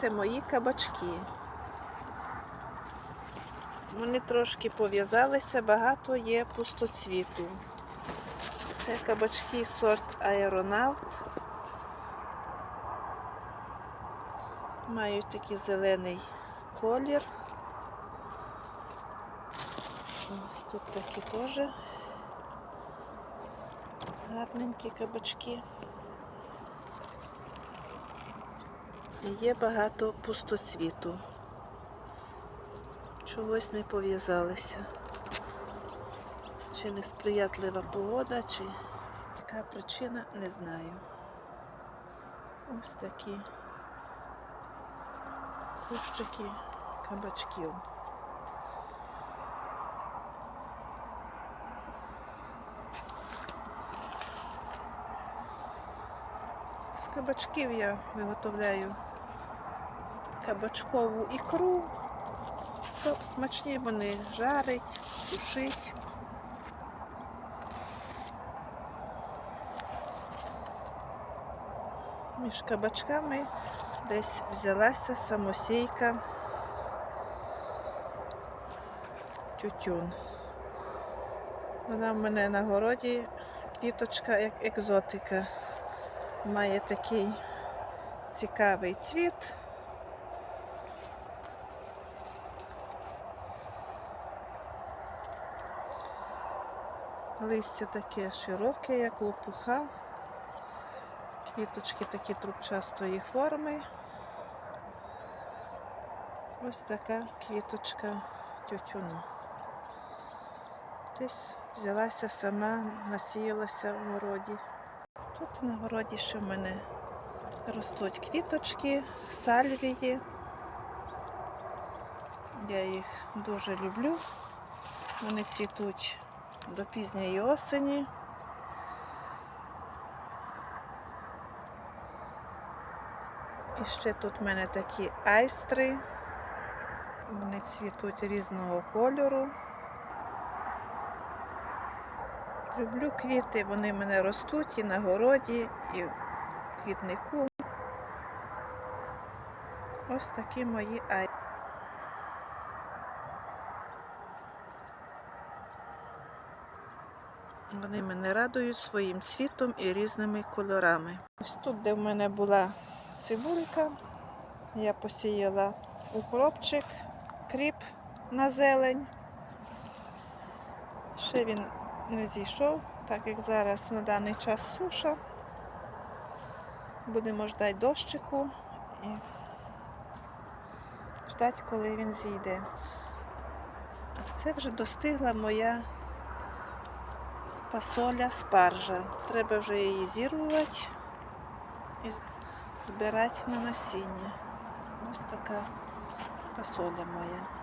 це мої кабачки. Вони трошки пов'язалися, багато є пустоцвіту. Це кабачки сорт аеронавт. Мають такий зелений колір. Ось тут такі теж гарненькі кабачки. І Є багато пустоцвіту. Чогось не пов'язалися. Чи несприятлива погода, чи яка причина, не знаю. Ось такі кущики кабачків. З кабачків я виготовляю кабачкову ікру. То смачні вони жарить, сушить. Між кабачками десь взялася самосійка тютюн. Вона в мене на городі квіточка як екзотика. Має такий цікавий цвіт. Листя таке широке, як лопуха. Квіточки такі трубчастої форми. Ось така квіточка тютюну. Десь взялася сама, насіялася в городі. Тут на городі ще в мене ростуть квіточки, сальвії. Я їх дуже люблю. Вони цвітуть до пізньої осені. І ще тут в мене такі айстри. Вони цвітуть різного кольору. Люблю квіти, вони в мене ростуть і на городі, і в квітнику. Ось такі мої айстри. Вони мене радують своїм цвітом і різними кольорами. Ось тут, де в мене була цибулька, я посіяла укропчик, кріп на зелень. Ще він не зійшов, так як зараз на даний час суша. Будемо ждати дощику і ждати, коли він зійде. А це вже достигла моя Пасоля спаржа. Треба вже її зірвувати і збирати на насіння. Ось така фасоля моя.